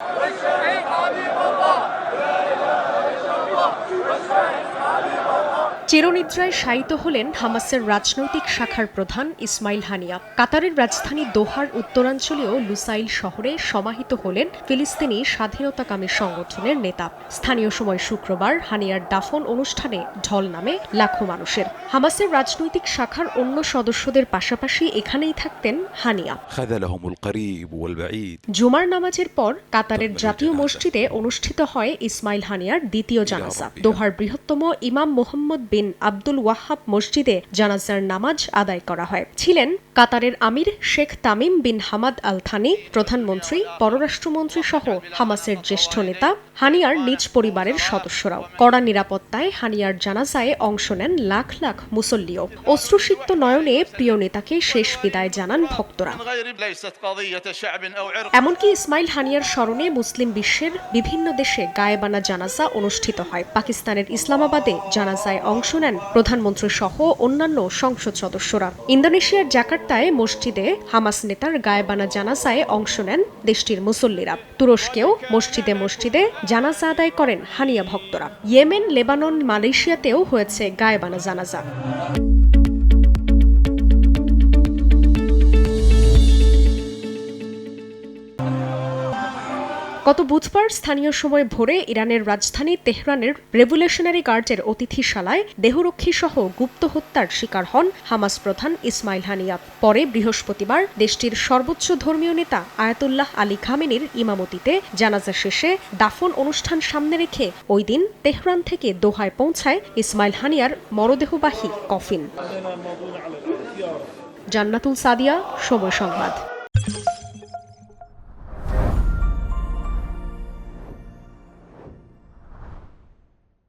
为谁踏遍风暴？为谁踏遍生活？为谁？চিরনিদ্রায় শায়িত হলেন হামাসের রাজনৈতিক শাখার প্রধান ইসমাইল হানিয়া। কাতারের রাজধানী দোহার উত্তরাঞ্চলীয় লুসাইল শহরে সমাহিত হলেন ফিলিস্তিনি স্বাধীনতাকামী সংগঠনের নেতা। স্থানীয় সময় শুক্রবার হানিয়ার দাফন অনুষ্ঠানে ঢল নামে লাখো মানুষের। হামাসের রাজনৈতিক শাখার অন্য সদস্যদের পাশাপাশি এখানেই থাকতেন হানিয়া। জুমার নামাজের পর কাতারের জাতীয় মসজিদে অনুষ্ঠিত হয় ইসমাইল হানিয়ার দ্বিতীয় জানাজা। দোহার বৃহত্তম ইমাম মোহাম্মদ বিন আব্দুল ওয়াহাব মসজিদে জানাজার নামাজ আদায় করা হয়। ছিলেন কাতারের আমির Sheikh Tamim bin Hamad Al Thani প্রধানমন্ত্রী, পররাষ্ট্রমন্ত্রী সহ হামাসের জ্যেষ্ঠ নেতা, হানিয়ার নিজ পরিবারের সদস্যরাও। কড়া নিরাপত্তায় হানিয়ার জানাজায় অংশ নেন লাখ লাখ মুসল্লিও। অশ্রুসিক্ত নয়নে প্রিয় নেতাকে শেষ বিদায় জানান ভক্তরা। এমনকি ইসমাইল হানিয়ার স্মরণে মুসলিম বিশ্বের বিভিন্ন দেশে গায়েবানা জানাজা অনুষ্ঠিত হয়। পাকিস্তানের ইসলামাবাদে জানাজায় অংশ নেন প্রধানমন্ত্রী সহ অন্যান্য সংসদ সদস্যরা। ইন্দোনেশিয়ার জাকার্তা জাকার্তায় মসজিদে হামাস নেতার গায়েবানা জানাসায় অংশ নেন দেশটির মুসল্লিরা। তুরস্কেও মসজিদে মসজিদে জানাজা আদায় করেন হানিয়া ভক্তরা। ইয়েমেন, লেবানন, মালয়েশিয়াতেও হয়েছে গায়েবানা জানাজা। গত বুধবার স্থানীয় সময় ভোরে ইরানের রাজধানী তেহরানের রেভুলেশনারি গার্ডের অতিথিশালায় দেহরক্ষী সহ গুপ্ত হত্যার শিকার হন হামাস প্রধান ইসমাইল হানিয়া পরে বৃহস্পতিবার দেশটির সর্বোচ্চ ধর্মীয় নেতা আয়াতুল্লাহ আলী খামেনির ইমামতিতে জানাজা শেষে দাফন অনুষ্ঠান সামনে রেখে ওই দিন তেহরান থেকে দোহায় পৌঁছায় ইসমাইল হানিয়ার মরদেহবাহী কফিন। জান্নাতুল সাদিয়া, সময় সংবাদ।